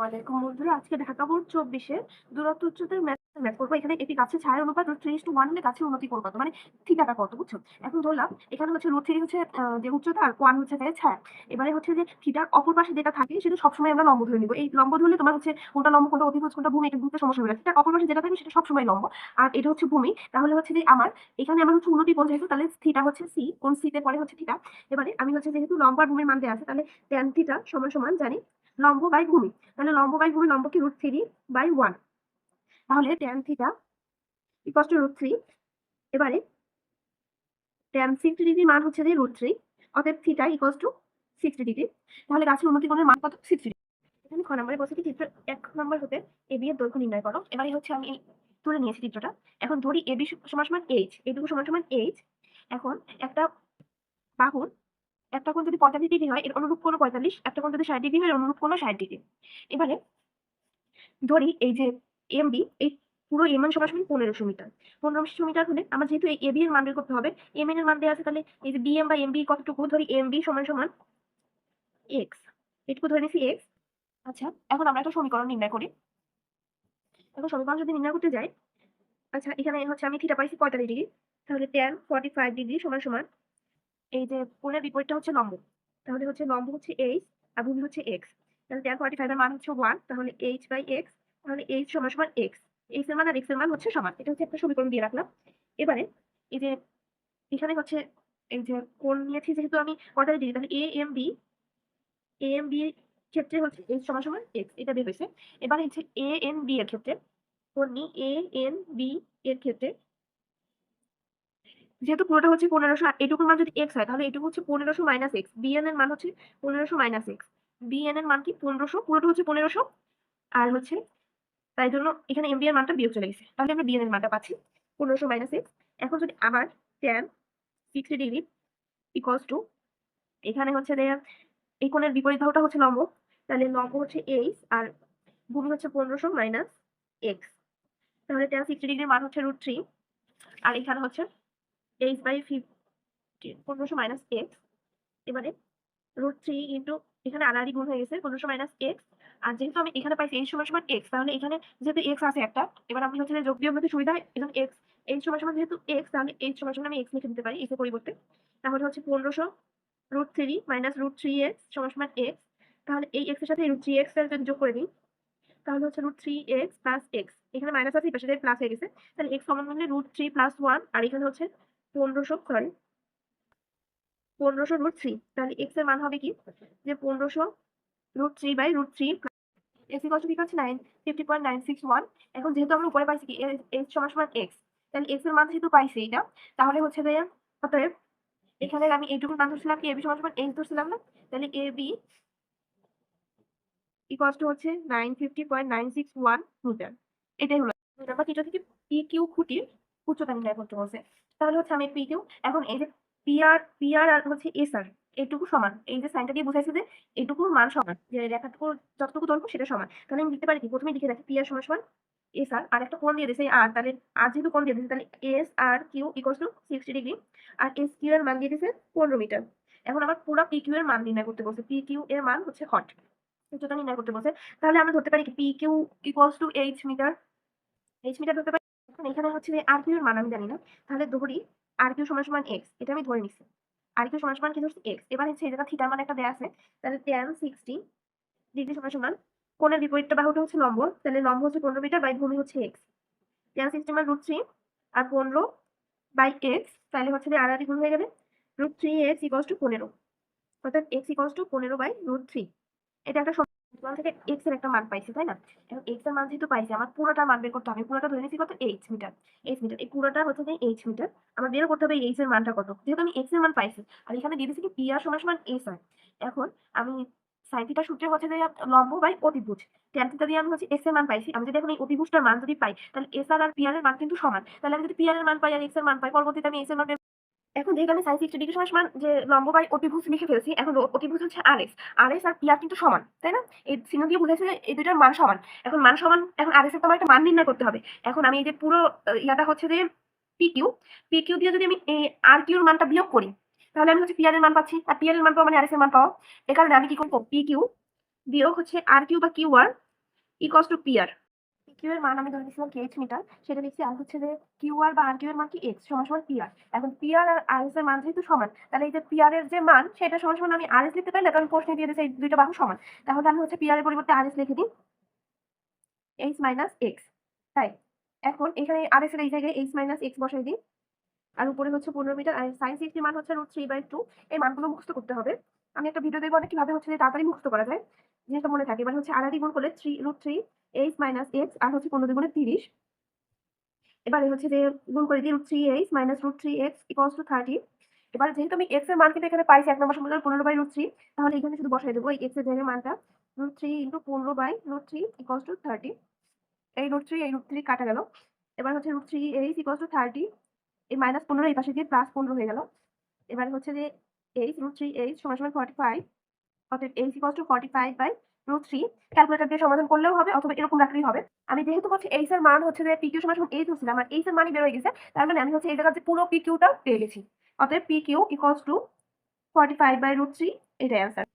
ওয়ালাইকুম বন্ধুরা, আজকে ঢাকা বোর্ড চব্বিশে দূরত্ব উচ্চতার ম্যাথ করব। এখানে একটি গাছের ছায়ের অনুপাত রুট থ্রি টু ওয়ান হলে গাছের উন্নতি করব মানে থিটাটা কত, বুঝছ? এখন ধরলাম, এখানে হচ্ছে রুট থ্রি হচ্ছে যে উচ্চতা আর ওয়ান হচ্ছে তাই ছায়া। এবারে হচ্ছে যে থিটার অপর পাশে যেটা থাকে, সেটা সবসময় আমরা লম্ব ধরে নিবো। এই লম্ব ধরলে তোমার হচ্ছে কোনটা লম্ব, কোনটা অতিভুজ, কোনটা ভূমি, এটা বুঝতে সমস্যা হবে থিটার অপর পাশে যেটা থাকে, সেটা সবসময় লম্ব। আর এটা হচ্ছে ভূমি, তাহলে হচ্ছে যে আমার, এখানে আমার হচ্ছে উন্নতি কোণ যেহেতু তাহলে থিটা হচ্ছে সি কোন সিতে পরে হচ্ছে থিটা এবারে আমি হচ্ছে যেহেতু লম্ব আর ভূমির মান দেওয়া আছে, তাহলে ট্যান থিটা সমান সমান জানি লম্ব বাই ভূমি। তাহলে লম্ব বাই ভূমি, লম্ব কি রুট থ্রি বাই ওয়ান তাহলে tan theta equals two root three এবারে ট্যান সিক্সটি ডিগ্রি মান হচ্ছে যে রুট থ্রি অতএব theta equals two sixty degree তাহলে গাছের উন্নতি কোণের মান কত? সিক্সটি ডিগ্রি এখানে খ নম্বরে বলছে কি চিত্র? এক নম্বর হতে এ বি এর দৈর্ঘ্য নির্ণয় করো। এবারে হচ্ছে আমি তুলে নিয়েছি চিত্রটা। এখন ধরি এ বি সমান সমান এইচ এইটুকু সমান সমান এইচ এখন একটা বাহুর একটা কোণ যদি পঁয়তাল্লিশ ডিগ্রি হয়, এর অনুরূপ কোনো পঁয়তাল্লিশ, একটা কোণ যদি ষাট ডিগ্রি হয় অনুরূপ কোনো ষাট ডিগ্রি। এবারে ধরি এই যে এম বি এই পুরো এম এন সমান পনেরোশো মিটার। পনেরোশো মিটার হলে আমার যেহেতু এই এ বি এর মান বের করতে হবে এম এন এর মান দেওয়া আছে তাহলে এই যে বি এম বা এম বি কতটুকু? ধরি এম বি সমান সমান এক্স এটুকু ধরে নিছি এক্স আচ্ছা এখন আমরা একটা সমীকরণ নির্ণয় করি। এখন সমীকরণ যদি নির্ণয় করতে যাই আচ্ছা এখানে হচ্ছে আমি থিটা পাইছি পঁয়তাল্লিশ ডিগ্রি, তাহলে টেন ফর্টি ফাইভ ডিগ্রি সমান সমান এই যে কোণের বিপরীতটা হচ্ছে লম্ব। তাহলে হচ্ছে লম্ব হচ্ছে এইচ আর ভূমি হচ্ছে এক্স তাহলে টেন ফর্টি ফাইভের মান হচ্ছে ওয়ান তাহলে এইচ বাই এক্স তাহলে এইচ সমান সমান এক্স এক্সের মান আর এক্সের মান হচ্ছে সমান। এটা হচ্ছে একটা সমীকরণ দিয়ে রাখলাম। এবারে এই যে এখানে হচ্ছে এই যে কোণ নিয়েছি যেহেতু আমি পঁয়তাল্লিশ ডিগ্রি তাহলে A M B A M B ক্ষেত্রে হচ্ছে এইচ সমান সমান এক্স এটা বের হয়েছে। এবারে হচ্ছে এ এন বি এর ক্ষেত্রে, কোণ নিই এ এন বি এর ক্ষেত্রে যেহেতু পুরোটা হচ্ছে পনেরোশো এটুকুর মান যদি এক্স হয়, তাহলে এটুকু হচ্ছে পনেরোশো মাইনাস এক্স বিএন এর মান হচ্ছে পনেরোশো মাইনাস এক্স বিএন এর মান কি পনেরোশো? পুরোটা হচ্ছে পনেরোশো। আর হচ্ছে, তাই জন্য এখানে এমবি এর মানটা বিয়োগ চলে গেছে। তাহলে আমরা বিএন এর মানটা পাচ্ছি, পনেরোশো মাইনাস এক্স এখন যদি আবার tan sixty degree equals to এখানে হচ্ছে যে, এই কোণের বিপরীত বাহুটা হচ্ছে লম্ব। তাহলে লম্ব হচ্ছে এইচ আর ভূমি হচ্ছে পনেরোশো মাইনাস এক্স তাহলে ট্যান সিক্সটি ডিগ্রির মান হচ্ছে রুট থ্রি আর এখানে হচ্ছে এইচ বাই ফিফটি পনেরোশো মাইনাস এক্স এবারে রুট থ্রি ইন্টু এখানে আড়াআড়ি গুণ হয়ে গেছে, পনেরোশো মাইনাস এক্স আর যেহেতু আমি এখানে পাইছি এইচ সমান সমান এক্স তাহলে এখানে যেহেতু এক্স আছে একটা, এবার আমি হচ্ছে যোগ বিয়োগ সুবিধা হয় এজন্য এক্স এইচ সমান সমান যেহেতু এক্স তাহলে এইচ সমান সমান আমি এক্স লিখে দিতে পারি এক্সের পরিবর্তে। তাহলে হচ্ছে পনেরোশো root three minus root three x সমান সমান এক্স তাহলে এই এক্সের সাথে রুট থ্রি এক্স যদি যোগ করে দিই, তাহলে হচ্ছে root three x plus x এখানে মাইনাস আছে, এই পাশে প্লাস হয়ে গেছে, তাহলে এক্স সমান মানে রুট থ্রি প্লাস ওয়ান আর এখানে হচ্ছে পনেরোশো সরি পনেরোশো রুট থ্রি তাহলে এক্সের মান হবে কি? যে পনেরোশো root three by root three x equal to কি হচ্ছে nine fifty point nine six one এখন যেহেতু আমরা উপরে পাইছি কি? এক্স সমান সমান এক্স তাহলে এক্সের মান যেহেতু পাইছি এটা তাহলে হচ্ছে যে অতএব এখানে আমি এইটুকু মান ধরছিলাম কি? বি সমান সমান এক্স ধরছিলাম না? তাহলে এ বি ইকলস হচ্ছে nine fifty point nine six one metre এটাই হলো। নম্বর থেকে পি কিউ খুঁটির উচ্চতা নির্ণয় করতে বলছে। তাহলে হচ্ছে আমি পি কিউ এখন এই যে পি আর পি আর আর হচ্ছে এস আর এইটুকু সমান। এই যে সাইনটা দিয়ে বুঝাইছে যে এইটুকুর মান সমান, যে রেখাটুকু যতটুকু দৈর্ঘ্য সেটা সমান। তাহলে আমি লিখতে পারি কি? প্রথমে লিখে রাখি পি আর সমান সমান এস আর আর একটা কোণ দিয়ে দিয়েছে আর তাহলে আর যেহেতু কোণ দিয়ে দিয়েছে, তাহলে S R Q equals to sixty degree R S Q এর মান দিয়ে দিয়েছে পনেরো মিটার এখন আবার পুরো পি কিউ এর মান নির্ণয় করতে বলছে। পি কিউ এর মান হচ্ছে হট উচ্চতা নির্ণয় করতে বলছে। তাহলে আমরা ধরতে পারি কি? P Q equals to H metre H metre ধরতে পারি এখন এখানে হচ্ছে যে আর কিউ এর মান আমি জানি না। তাহলে ধরি আর কিউ সমান সমান এক্স এটা আমি ধরে নিচ্ছি আর কিউ সমান সমান কি ধরছি? এক্স এবার হচ্ছে এই থিটার মান একটা দেয়া আছে। তাহলে টেন সিক্সটি ডিগ্রি সমান সমান, কোণের বিপরীতটা বাহুটা হচ্ছে লম্ব, তাহলে লম্ব হচ্ছে পনেরো মিটার, বাই ভূমি হচ্ছে এক্স টেন সিক্সটি মান রুট থ্রি আর পনেরো বাই এক্স তাহলে হচ্ছে যে আর আর গুণ হয়ে যাবে root three x equals to পনেরো। অর্থাৎ এক্স ইকলস টু পনেরো বাই রুট থ্রি এটা একটা এক্সের মান যেহেতু আমার পুরোটা মান বের করতে হবে। পুরোটা এইচ মিটার পুরোটা হচ্ছে এর যেহেতু আমি এক্সের মান পাইছি, আর এখানে পি আর এস এখন আমি যে লম্ব বাই অতিভুজ। ট্যান দিয়ে আমি হচ্ছে এক্সের মান পাইছি। আমি যদি এখন এই মান যদি পাই, তাহলে এস আর আর এর মান কিন্তু সমান। তাহলে আমি যদি এর মান পাই আর এক্সের মান পাই, পরবর্তীতে আমি এস এর মান এখন যেহেতু আমি সাইন সিক্সটি ডিগ্রি সমান সমান যে লম্ব বাই অতিভুজ লিখে ফেলছি, এখন অতিভুজ হচ্ছে আর R S R S P R কিন্তু সমান, তাই না? এই চিহ্ন দিয়ে বুঝেছে এই দুইটার মান সমান। এখন মান সমান, এখন আর এস এর তো আমার একটা মান নির্ণয় করতে হবে। এখন আমি এই যে পুরো ইয়াটা হচ্ছে যে পি কিউ পি কিউ দিয়ে যদি আমি এই আর কিউর মানটা বিয়োগ করি, তাহলে আমি হচ্ছে পি আর এর মান পাচ্ছি। আর পি আর এর মান পাওয়া মানে আর এস এর মান পাওয়া। এ কারণে আমি কি করব? পি কিউ বিয়োগ হচ্ছে আর কিউ বা Q R equals to P R Q এর মান আমি ধরে নিয়েছিলাম কেএইচ মিটার সেটা লিখছি আর হচ্ছে যে কিউ আর বা আর কিউ এর মান কি এক্স সমান সমান পি আর এখন পি আর আর আর এস এর মান যেহেতু সমান, তাহলে এই যে পি আর এর যে মান, সেটা সমান সমান আমি আর এস লিখতে পারি না, কারণ প্রশ্নে দিয়ে দিয়েছে এই দুইটা বাহু সমান। তাহলে আমি হচ্ছে পি আর এর পরিবর্তে আর এস লিখে দিই। এইচ মাইনাস এক্স তাই? এখন এখানে আর এস এর এই জায়গায় এইচ মাইনাস এক্স বসাই দিই। আর উপরে হচ্ছে পনেরো মিটার আর সাইন সিক্সটির মান হচ্ছে রুট থ্রি বাই টু এই মানগুলো মুখস্থ করতে হবে। আমি একটা ভিডিও দেখব অনেক কীভাবে হচ্ছে যে তাড়াতাড়ি মুখস্থ করা যায়। জিনিসটা মনে থাকে। এবার হচ্ছে আড়াই গুণ করলে three root three H minus x আর হচ্ছে পনেরো দুগুণে তিরিশ। এবারে হচ্ছে যে গুণ করে দিই root three H minus root three x equals to thirty এবার যেহেতু আমি এক্সের মান কিন্তু এখানে পাইছি, এক নম্বর সমীকরণ পনেরো বাই রুট থ্রি তাহলে এখানে শুধু বসাই দেবো এই এক্সের জায়গায় মানটা। রুট থ্রি ইন্টু পনেরো by root three equals to thirty এই রুট থ্রি এই রুট থ্রি কাটা গেল। এবার হচ্ছে root three H equals to thirty এই মাইনাস পনেরো এই পাশে দিয়ে প্লাস পনেরো হয়ে গেল। এবার হচ্ছে যে এইচ রুট থ্রি এইচ সমান সমান ফর্টি ফাইভ অর্থাৎ H equals to forty five by root three calculator দিয়ে সমাধান করলেও হবে অথবা এরকম রাখলেই হবে। আমি যেহেতু হচ্ছে এইচ এর মান হচ্ছে যে পি কিউ সমান এইচ হচ্ছিল আমার এইচ এর মানই বের হয়ে গেছে, তার মানে আমি হচ্ছে এই জায়গার যে পুরো পি কিউটা পেয়ে গেছি। অতএব P Q equals to forty five by root three এটাই অ্যান্সার